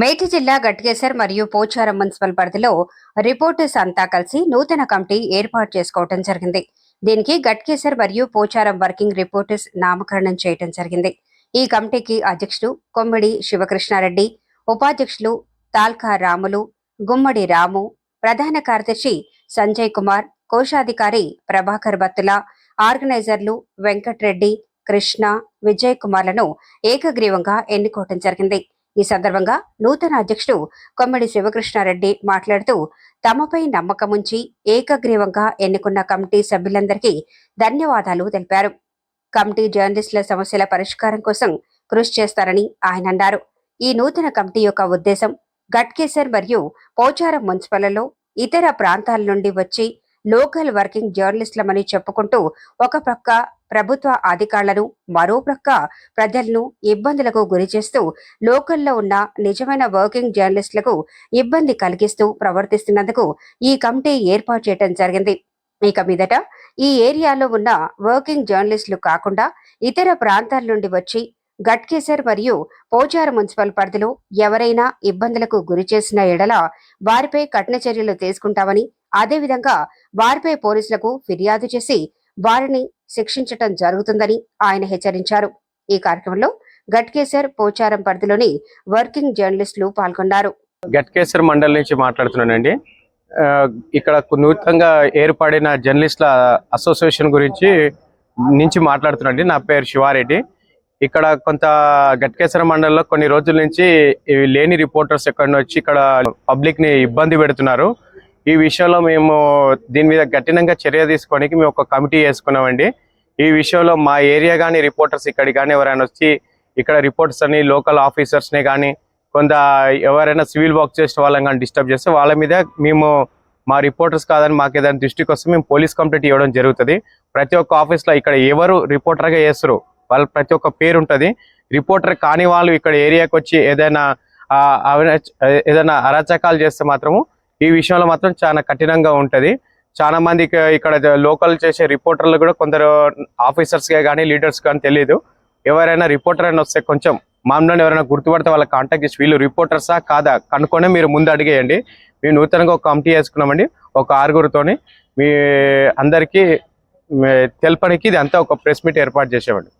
మేటి జిల్లా గట్కేసర్ మరియు పోచారం మున్సిపల్ పరిధిలో రిపోర్టర్స్ అంతా కలిసి నూతన కమిటీ ఏర్పాటు చేసుకోవటం జరిగింది. దీనికి గట్కేసర్ మరియు పోచారం వర్కింగ్ రిపోర్టర్స్ నామకరణం చేయటం జరిగింది. ఈ కమిటీకి అధ్యక్షుడు కొమ్మిడి శివకృష్ణారెడ్డి ఉపాధ్యక్షులు తాల్కా రాములు గుమ్మడి రాము ప్రధాన కార్యదర్శి సంజయ్ కుమార్ కోశాధికారి ప్రభాకర్ బత్తుల ఆర్గనైజర్లు వెంకట్రెడ్డి కృష్ణ విజయ్ కుమార్లను ఏకగ్రీవంగా ఎన్నుకోవటం జరిగింది. ఈ సందర్భంగా నూతన అధ్యక్షుడు కొమ్మడి శివకృష్ణారెడ్డి మాట్లాడుతూ తమపై నమ్మకముంచి ఏకగ్రీవంగా ఎన్నుకున్న కమిటీ సభ్యులందరికీ ధన్యవాదాలు తెలిపారు. కమిటీ జర్నలిస్టుల సమస్యల పరిష్కారం కోసం కృషి చేస్తారని ఆయన అన్నారు. ఈ నూతన కమిటీ యొక్క ఉద్దేశం గట్కేసర్ మరియు పోచారం మున్సిపల్లో ఇతర ప్రాంతాల నుండి వచ్చి లోకల్ వర్కింగ్ జర్నలిస్టులమని చెప్పుకుంటూ ఒక ప్రక్క ప్రభుత్వ అధికారులను మరోప్రక్క ప్రజలను ఇబ్బందులకు గురి చేస్తూ లోకల్లో ఉన్న నిజమైన వర్కింగ్ జర్నలిస్టులకు ఇబ్బంది కలిగిస్తూ ప్రవర్తిస్తున్నందుకు ఈ కమిటీ ఏర్పాటు చేయడం జరిగింది. ఇక మీదట ఈ ఏరియాలో ఉన్న వర్కింగ్ జర్నలిస్టులు కాకుండా ఇతర ప్రాంతాల నుండి వచ్చి గట్కేసర్ మరియు పోచార్ మున్సిపల్ పరిధిలో ఎవరైనా ఇబ్బందులకు గురి చేసిన ఎడల వారిపై కఠిన చర్యలు తీసుకుంటామని అదేవిధంగా వారిపై పోలీసులకు ఫిర్యాదు చేసి వారిని శిక్షించటం జరుగుతుందని ఆయన హెచ్చరించారు. ఈ కార్యక్రమంలో గట్కేసర్ పోచారం పరిధిలోని వర్కింగ్ జర్నలిస్టులు పాల్గొన్నారు. గట్కేసర్ మండలి నుంచి మాట్లాడుతున్నానండి. ఇక్కడ నూతనంగా ఏర్పడిన జర్నలిస్టుల అసోసియేషన్ గురించి నుంచి మాట్లాడుతున్నాండి నా పేరు శివారెడ్డి. ఇక్కడ కొంత గట్కేసర మండలంలో కొన్ని రోజుల నుంచి లేని రిపోర్టర్స్ ఎక్కడ వచ్చి ఇక్కడ పబ్లిక్ని ఇబ్బంది పెడుతున్నారు. ఈ విషయంలో మేము దీని మీద కఠినంగా చర్య తీసుకోవడానికి మేము ఒక కమిటీ వేసుకున్నామండి. ఈ విషయంలో మా ఏరియా కానీ రిపోర్టర్స్ ఇక్కడ కానీ ఎవరైనా వచ్చి ఇక్కడ రిపోర్టర్స్ అని లోకల్ ఆఫీసర్స్ని కానీ కొంత ఎవరైనా సివిల్ వర్క్ చేసిన వాళ్ళని కానీ డిస్టర్బ్ చేస్తే వాళ్ళ మీద మేము మా రిపోర్టర్స్ కాదని మాకు ఏదైనా దృష్టికి వస్తే మేము పోలీస్ కంప్లైంట్ ఇవ్వడం జరుగుతుంది. ప్రతి ఒక్క ఆఫీస్లో ఇక్కడ ఎవరు రిపోర్టర్గా చేస్తారు వాళ్ళ ప్రతి ఒక్క పేరు ఉంటుంది. రిపోర్టర్ కాని వాళ్ళు ఇక్కడ ఏరియాకి వచ్చి ఏదైనా ఏదైనా అరాచకాలు చేస్తే మాత్రము ఈ విషయంలో మాత్రం చాలా కఠినంగా ఉంటుంది. చాలా మంది ఇక్కడ లోకల్ చేసే రిపోర్టర్లు కూడా కొందరు ఆఫీసర్స్ కానీ లీడర్స్ కానీ తెలియదు ఎవరైనా రిపోర్టర్ అని వస్తే కొంచెం మామూలు ఎవరైనా గుర్తుపడితే వాళ్ళ కాంటాక్ట్ చేసి వీళ్ళు రిపోర్టర్సా కాదా? కనుక్కొని మీరు ముందు అడిగేయండి. మేము నూతనంగా ఒక కమిటీ వేసుకున్నామండి. ఒక ఆరుగురితోని మీ అందరికీ తెలపడానికి ఇది అంతా ఒక ప్రెస్ మీట్ ఏర్పాటు చేసామండి